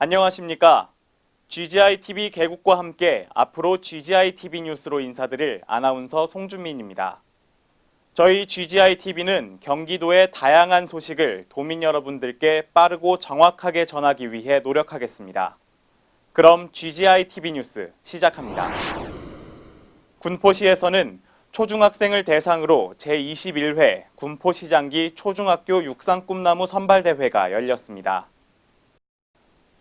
안녕하십니까. GGI TV 개국과 함께 앞으로 GGI TV 뉴스로 인사드릴 아나운서 송준민입니다. 저희 GGI TV는 경기도의 다양한 소식을 도민 여러분들께 빠르고 정확하게 전하기 위해 노력하겠습니다. 그럼 GGI TV 뉴스 시작합니다. 군포시에서는 초중학생을 대상으로 제21회 군포시장기 초중학교 육상 꿈나무 선발대회가 열렸습니다.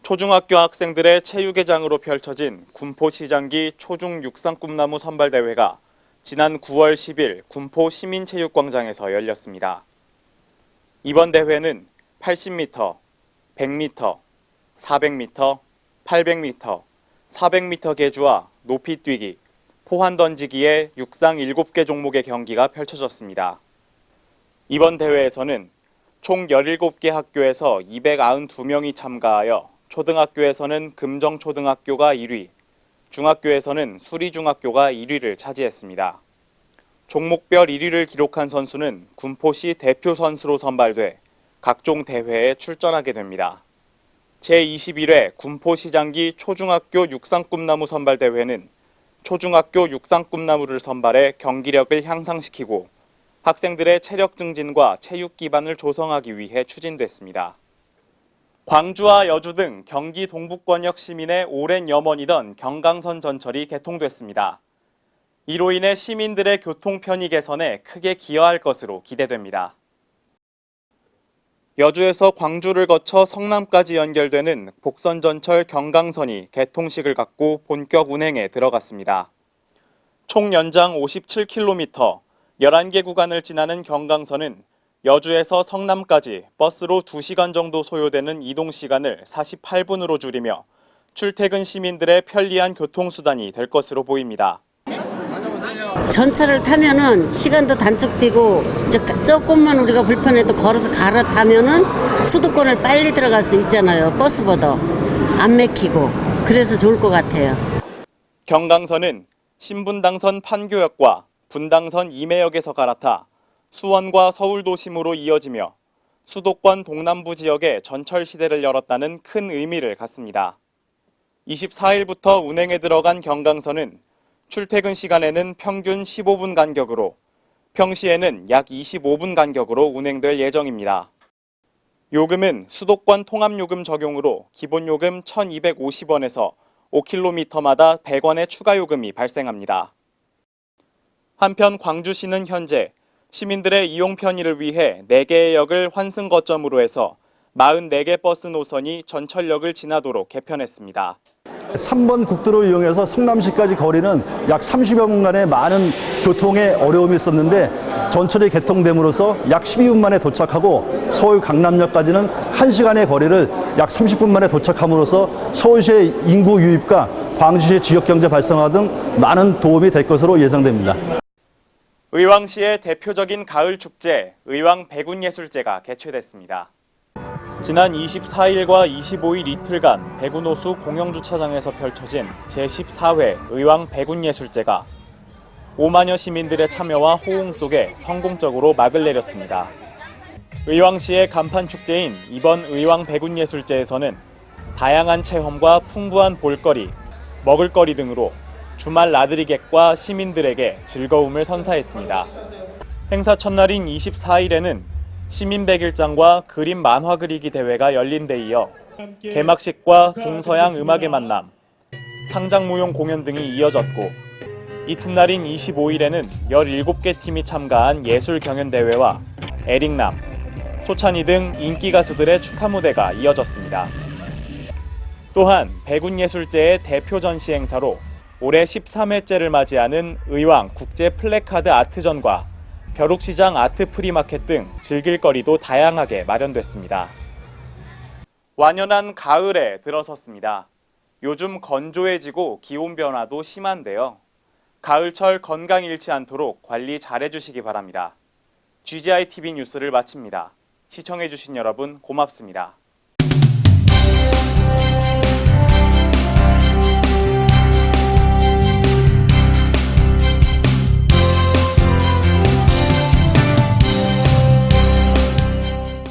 초중학교 학생들의 체육회장으로 펼쳐진 군포시장기 초중 육상 꿈나무 선발 대회가 지난 9월 10일 군포 시민체육광장에서 열렸습니다. 이번 대회는 80m, 100m, 400m, 800m, 400m 계주와 높이 뛰기, 포환 던지기의 육상 7개 종목의 경기가 펼쳐졌습니다. 이번 대회에서는 총 17개 학교에서 292명이 참가하여 초등학교에서는 금정초등학교가 1위, 중학교에서는 수리중학교가 1위를 차지했습니다. 종목별 1위를 기록한 선수는 군포시 대표 선수로 선발돼 각종 대회에 출전하게 됩니다. 제21회 군포시장기 초중학교 육상꿈나무 선발대회는 초중학교 육상꿈나무를 선발해 경기력을 향상시키고 학생들의 체력 증진과 체육 기반을 조성하기 위해 추진됐습니다. 광주와 여주 등 경기 동북권역 시민의 오랜 염원이던 경강선 전철이 개통됐습니다. 이로 인해 시민들의 교통 편의 개선에 크게 기여할 것으로 기대됩니다. 여주에서 광주를 거쳐 성남까지 연결되는 복선 전철 경강선이 개통식을 갖고 본격 운행에 들어갔습니다. 총 연장 57km, 11개 구간을 지나는 경강선은 여주에서 성남까지 버스로 2시간 정도 소요되는 이동 시간을 48분으로 줄이며 출퇴근 시민들의 편리한 교통수단이 될 것으로 보입니다. 전철을 타면은 시간도 단축되고 이제 조금만 우리가 불편해도 걸어서 갈아타면은 수도권을 빨리 들어갈 수 있잖아요. 버스보다 안 막히고 그래서 좋을 것 같아요. 경강선은 신분당선 판교역과 분당선 임해역에서 갈아타 수원과 서울 도심으로 이어지며 수도권 동남부 지역에 전철 시대를 열었다는 큰 의미를 갖습니다. 24일부터 운행에 들어간 경강선은 출퇴근 시간에는 평균 15분 간격으로 평시에는 약 25분 간격으로 운행될 예정입니다. 요금은 수도권 통합요금 적용으로 기본요금 1,250원에서 5km마다 100원의 추가 요금이 발생합니다. 한편 광주시는 현재 시민들의 이용 편의를 위해 4개의 역을 환승 거점으로 해서 44개 버스 노선이 전철역을 지나도록 개편했습니다. 3번 국도로 이용해서 성남시까지 거리는 약 30여 분간의 많은 교통에 어려움이 있었는데 전철이 개통됨으로써 약 12분 만에 도착하고 서울 강남역까지는 1시간의 거리를 약 30분 만에 도착함으로써 서울시의 인구 유입과 광주시의 지역 경제 활성화 등 많은 도움이 될 것으로 예상됩니다. 의왕시의 대표적인 가을 축제 의왕 백운예술제가 개최됐습니다. 지난 24일과 25일 이틀간 백운호수 공영주차장에서 펼쳐진 제14회 의왕 백운예술제가 5만여 시민들의 참여와 호응 속에 성공적으로 막을 내렸습니다. 의왕시의 간판 축제인 이번 의왕 백운예술제에서는 다양한 체험과 풍부한 볼거리, 먹을거리 등으로 주말 나들이객과 시민들에게 즐거움을 선사했습니다. 행사 첫날인 24일에는 시민 백일장과 그림 만화 그리기 대회가 열린 데 이어 개막식과 동서양 음악의 만남, 창작 무용 공연 등이 이어졌고 이튿날인 25일에는 17개 팀이 참가한 예술 경연 대회와 에릭남, 소찬이 등 인기 가수들의 축하 무대가 이어졌습니다. 또한 백운예술제의 대표 전시 행사로 올해 13회째를 맞이하는 의왕 국제 플래카드 아트전과 벼룩시장 아트 프리마켓 등 즐길 거리도 다양하게 마련됐습니다. 완연한 가을에 들어섰습니다. 요즘 건조해지고 기온 변화도 심한데요. 가을철 건강 잃지 않도록 관리 잘해 주시기 바랍니다. GGI TV 뉴스를 마칩니다. 시청해 주신 여러분 고맙습니다.